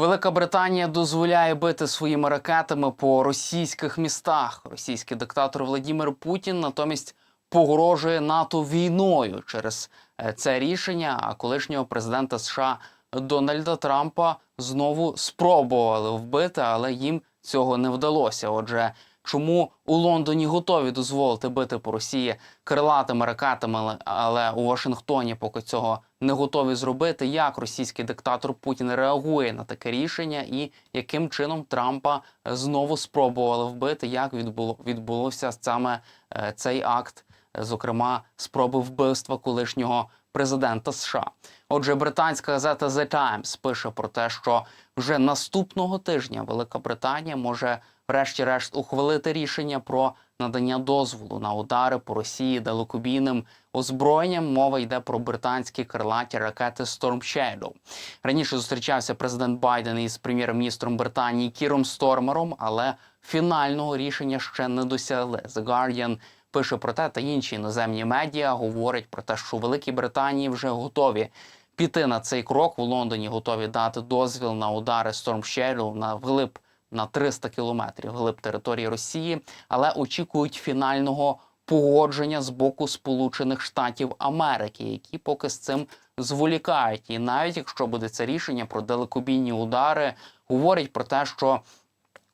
Велика Британія дозволяє бити своїми ракетами по російських містах. Російський диктатор Владимир Путін натомість погрожує НАТО війною через е, це рішення. А колишнього президента США Дональда Трампа знову спробували вбити, але їм цього не вдалося. Отже, чому у Лондоні готові дозволити бити по Росії крилатими ракетами, але- у Вашингтоні поки цього не готові зробити. Як російський диктатор Путін реагує на таке рішення, і яким чином Трампа знову спробували вбити? Як відбуло відбулося саме е, цей акт, е, зокрема спроби вбивства колишнього президента США? Отже, британська газета The Times пише про те, що вже наступного тижня Велика Британія може врешті-решт ухвалити рішення про надання дозволу на удари по Росії далекобійним озброєнням. Мова йде про британські крилаті ракети Storm Shadow. Раніше зустрічався президент Байден із прем'єр-міністром Британії Кіром Стормером, але фінального рішення ще не досягли. The Guardian пише про те, та інші іноземні медіа говорять про те, що Великій Британії вже готові піти на цей крок. У Лондоні готові дати дозвіл на удари Storm Shadow на вглиб на 300 кілометрів вглиб території Росії, але очікують фінального погодження з боку Сполучених Штатів Америки, які поки з цим зволікають. І навіть якщо буде це рішення про далекобійні удари, говорять про те, що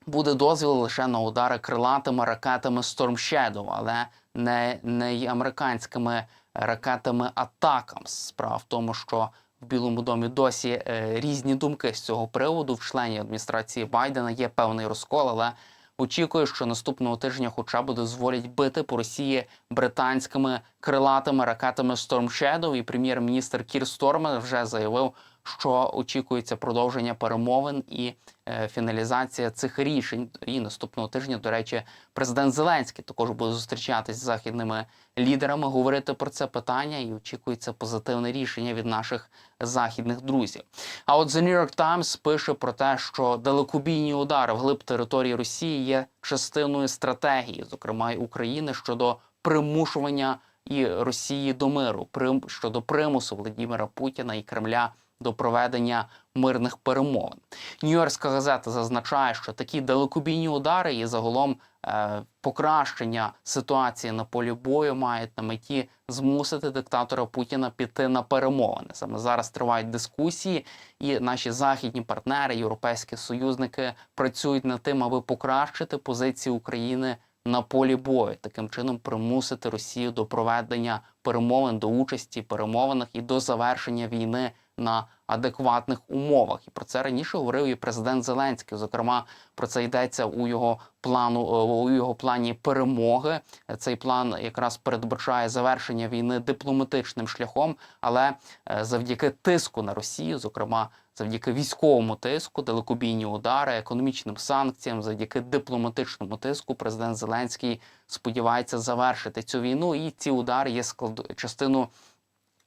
буде дозвіл лише на удари крилатими ракетами Storm Shadow, але не, не й американськими ракетами Атакам. Справа в тому, що в Білому домі досі е, різні думки з цього приводу. В члені адміністрації Байдена є певний розкол, але очікує, що наступного тижня хоча б дозволять бити по Росії британськими крилатими ракетами Storm Shadow. І прем'єр-міністр Кір Стормер вже заявив, що очікується продовження перемовин і е, фіналізація цих рішень. І наступного тижня, до речі, президент Зеленський також буде зустрічатись з західними лідерами, говорити про це питання, і очікується позитивне рішення від наших західних друзів. А от The New York Times пише про те, що далекобійні удари вглиб території Росії є частиною стратегії, зокрема й України щодо примушування і Росії до миру, прим щодо примусу Владимира Путіна і Кремля до проведення мирних перемовин. Нью-Йоркська газета зазначає, що такі далекобійні удари і загалом е, покращення ситуації на полі бою мають на меті змусити диктатора Путіна піти на перемовини. Саме зараз тривають дискусії, і наші західні партнери, європейські союзники працюють над тим, аби покращити позиції України на полі бою, таким чином примусити Росію до проведення перемовин, до участі перемовинах і до завершення війни на адекватних умовах. І про це раніше говорив і президент Зеленський. Зокрема, про це йдеться у його плану е, у його плані перемоги. Цей план якраз передбачає завершення війни дипломатичним шляхом, але е, завдяки тиску на Росію, зокрема. Завдяки військовому тиску, далекобійні удари, економічним санкціям, завдяки дипломатичному тиску, президент Зеленський сподівається завершити цю війну. І ці удари є склад... частину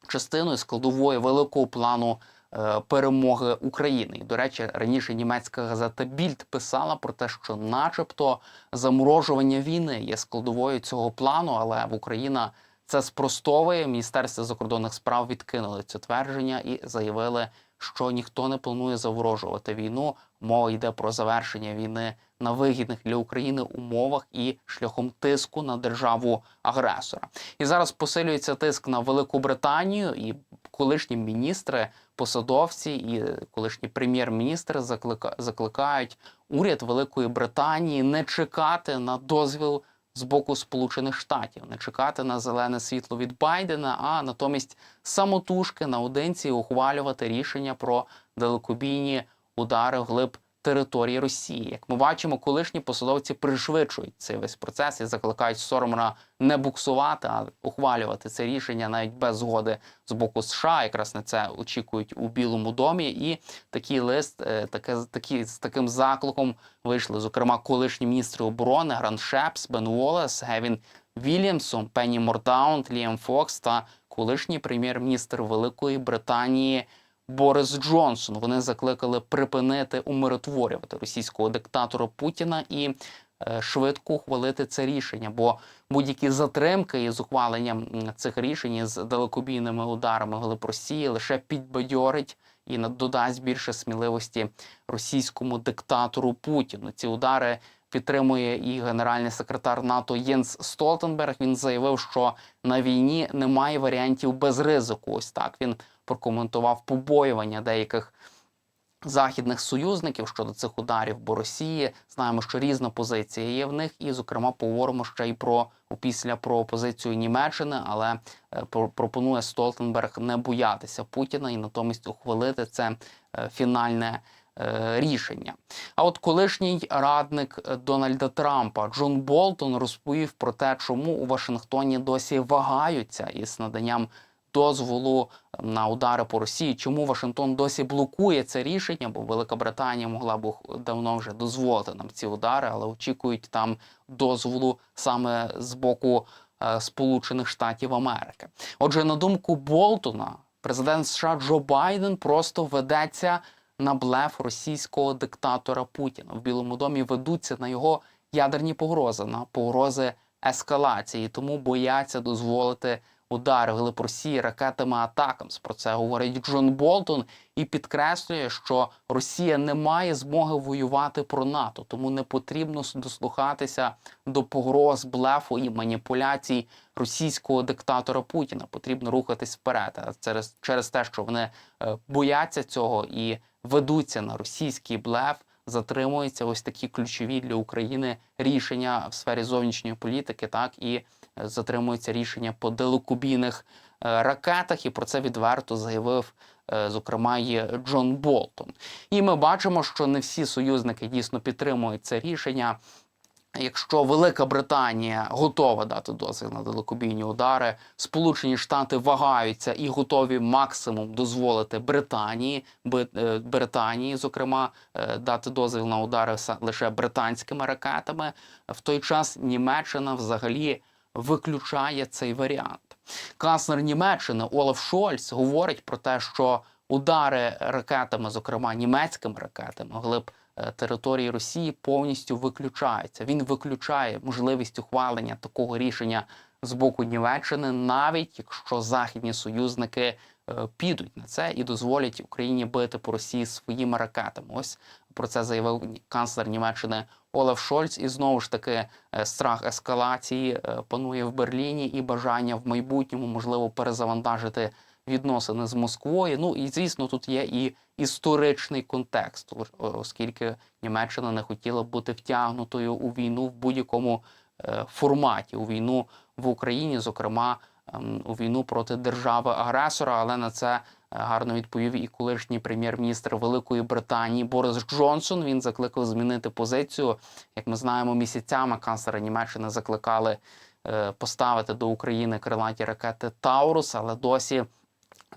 частиною складової великого плану е, перемоги України. І, до речі, раніше німецька газета Більд писала про те, що, начебто, заморожування війни є складовою цього плану, але в Україна це спростовує. Міністерство закордонних справ відкинули це твердження і заявили, що ніхто не планує заворожувати війну. Мова йде про завершення війни на вигідних для України умовах і шляхом тиску на державу агресора. І зараз посилюється тиск на Велику Британію, і колишні міністри, посадовці і колишні прем'єр-міністри заклика... закликають уряд Великої Британії не чекати на дозвіл з боку Сполучених Штатів, не чекати на зелене світло від Байдена, а натомість самотужки наодинці ухвалювати рішення про далекобійні удари вглиб території Росії. Як ми бачимо, колишні посадовці пришвидшують цей весь процес і закликають Сормера не буксувати, а ухвалювати це рішення навіть без згоди з боку США. Якраз на це очікують у Білому домі. І такий лист, е, таке такі з таким закликом вийшли, зокрема, колишні міністри оборони Гран Шепс, Бен Уоллес, Гевін Вільямсон, Пенні Мордаунд, Ліам Фокс та колишній прем'єр-міністр Великої Британії Борис Джонсон. Вони закликали припинити умиротворювати російського диктатора Путіна і е, швидко ухвалити це рішення. Бо будь-які затримки із ухваленням цих рішень з далекобійними ударами глиб лише підбадьорить і додасть більше сміливості російському диктатору Путіну. Ці удари підтримує і генеральний секретар НАТО Єнс Столтенберг. Він заявив, що на війні немає варіантів без ризику. Ось так він прокоментував побоювання деяких західних союзників щодо цих ударів, бо Росії знаємо, що різна позиція є в них, і зокрема поговоримо ще й про після про позицію Німеччини, але е, пропонує Столтенберг не боятися Путіна і натомість ухвалити це е, фінальне. е, Рішення. А от колишній радник Дональда Трампа Джон Болтон розповів про те, чому у Вашингтоні досі вагаються із наданням дозволу на удари по Росії. Чому Вашингтон досі блокує це рішення? Бо Велика Британія могла б давно вже дозволити нам ці удари, але очікують там дозволу саме з боку е, Сполучених Штатів Америки. Отже, на думку Болтона, президент США Джо Байден просто ведеться на блеф російського диктатора Путіна. В Білому домі ведуться на його ядерні погрози, на погрози ескалації, тому бояться дозволити удари вглиб Росії ракетами атакам. Про це говорить Джон Болтон і підкреслює, що Росія не має змоги воювати про НАТО, тому не потрібно дослухатися до погроз, блефу і маніпуляцій російського диктатора Путіна. Потрібно рухатись вперед. А через, через те, що вони е, бояться цього і ведуться на російський блеф. Затримуються ось такі ключові для України рішення в сфері зовнішньої політики, так і затримуються рішення по далекобійних е, ракетах, і про це відверто заявив, е, зокрема, і Джон Болтон. І ми бачимо, що не всі союзники дійсно підтримують це рішення. Якщо Велика Британія готова дати дозвіл на далекобійні удари, Сполучені Штати вагаються і готові максимум дозволити Британії, е, Британії, зокрема, дати дозвіл на удари лише британськими ракетами. В той час Німеччина взагалі виключає цей варіант. Канцлер Німеччини Олаф Шольц говорить про те, що удари ракетами, зокрема німецькими ракетами, глиб е, території Росії повністю виключаються. Він виключає можливість ухвалення такого рішення з боку Німеччини, навіть якщо західні союзники е, підуть на це і дозволять Україні бити по Росії своїми ракетами. Ось про це заявив канцлер Німеччини Олаф Шольц. І знову ж таки е, страх ескалації е, панує в Берліні і бажання в майбутньому можливо перезавантажити відносини з Москвою. Ну і звісно, тут є і історичний контекст, оскільки Німеччина не хотіла бути втягнутою у війну в будь-якому е, форматі, у війну в Україні, зокрема ем, у війну проти держави-агресора. Але на це е, гарно відповів і колишній прем'єр-міністр Великої Британії Борис Джонсон. Він закликав змінити позицію. Як ми знаємо, місяцями канцлера Німеччини закликали е, поставити до України крилаті ракети Таурус, але досі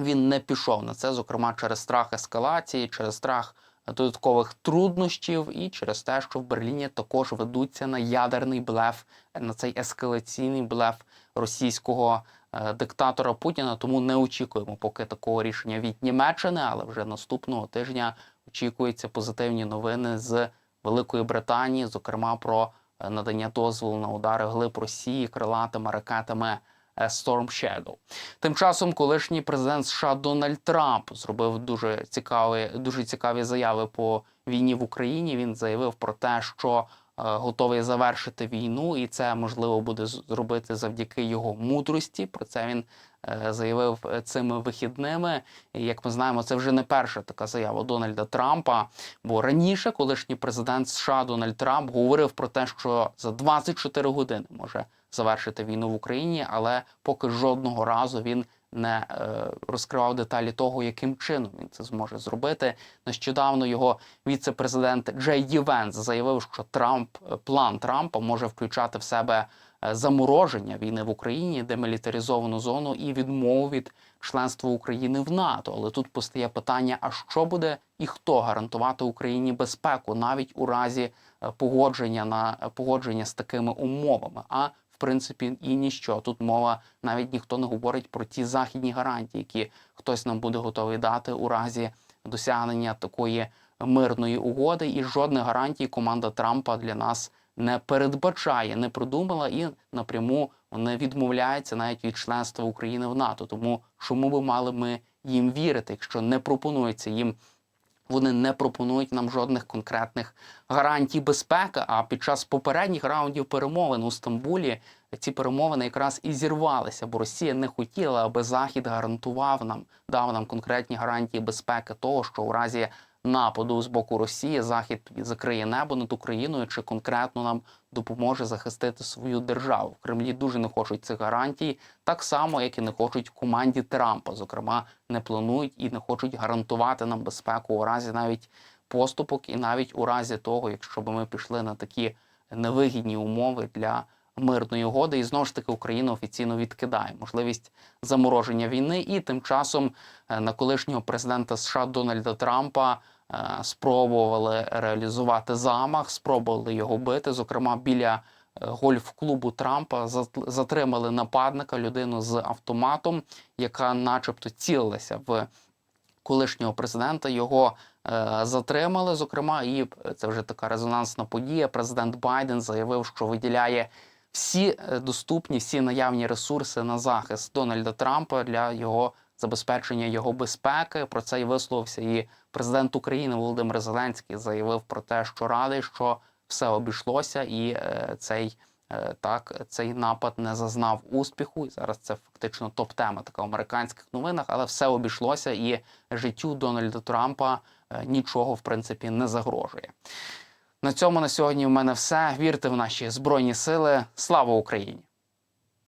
він не пішов на це, зокрема через страх ескалації, через страх додаткових труднощів і через те, що в Берліні також ведуться на ядерний блеф, на цей ескалаційний блеф російського е, диктатора Путіна. Тому не очікуємо поки такого рішення від Німеччини, але вже наступного тижня очікуються позитивні новини з Великої Британії, зокрема про е, надання дозволу на удари глиб Росії крилатими ракетами Storm Shadow. Тим часом колишній президент США Дональд Трамп зробив дуже цікаві, дуже цікаві заяви по війні в Україні. Він заявив про те, що е, готовий завершити війну, і це можливо буде зробити завдяки його мудрості. Про це він е, заявив е, цими вихідними. І як ми знаємо, це вже не перша така заява Дональда Трампа. Бо раніше колишній президент США Дональд Трамп говорив про те, що за 24 години може завершити війну в Україні, але поки жодного разу він не е, розкривав деталі того, яким чином він це зможе зробити. Нещодавно його віце-президент Джей Ді Венс заявив, що Трамп е, план Трампа може включати в себе е, замороження війни в Україні, демілітаризовану зону і відмову від членства України в НАТО. Але тут постає питання: а що буде і хто гарантувати Україні безпеку навіть у разі е, погодження на е, погодження з такими умовами? А в принципі і ніщо. Тут мова навіть ніхто не говорить про ті західні гарантії, які хтось нам буде готовий дати у разі досягнення такої мирної угоди. І жодних гарантій команда Трампа для нас не передбачає, не продумала і напряму не відмовляється навіть від членства України в НАТО. Тому чому би мали ми їм вірити, якщо не пропонується їм вони не пропонують нам жодних конкретних гарантій безпеки. А під час попередніх раундів перемовин у Стамбулі ці перемовини якраз і зірвалися, бо Росія не хотіла, аби Захід гарантував нам, дав нам конкретні гарантії безпеки того, що у разі нападу з боку Росії Захід закриє небо над Україною чи конкретно нам допоможе захистити свою державу. В Кремлі дуже не хочуть цих гарантій, так само як і не хочуть команді Трампа. Зокрема, не планують і не хочуть гарантувати нам безпеку у разі навіть поступок, і навіть у разі того, якщо б ми пішли на такі невигідні умови для мирної угоди, і знову ж таки Україна офіційно відкидає можливість замороження війни. І тим часом е, на колишнього президента США Дональда Трампа е, спробували реалізувати замах, спробували його бити. Зокрема, біля е, гольф-клубу Трампа зат- затримали нападника, людину з автоматом, яка, начебто, цілилася в колишнього президента. Його затримали. Зокрема, і це вже така резонансна подія. Президент Байден заявив, що виділяє всі е, доступні, всі наявні ресурси на захист Дональда Трампа для його забезпечення його безпеки. Про це й висловився і президент України Володимир Зеленський заявив про те, що радий, що все обійшлося, і е, цей. е, Так, цей напад не зазнав успіху. Зараз це фактично топ-тема така в американських новинах, але все обійшлося, і життю Дональда Трампа нічого в принципі не загрожує. На цьому на сьогодні в мене все. Вірте в наші збройні сили. Слава Україні!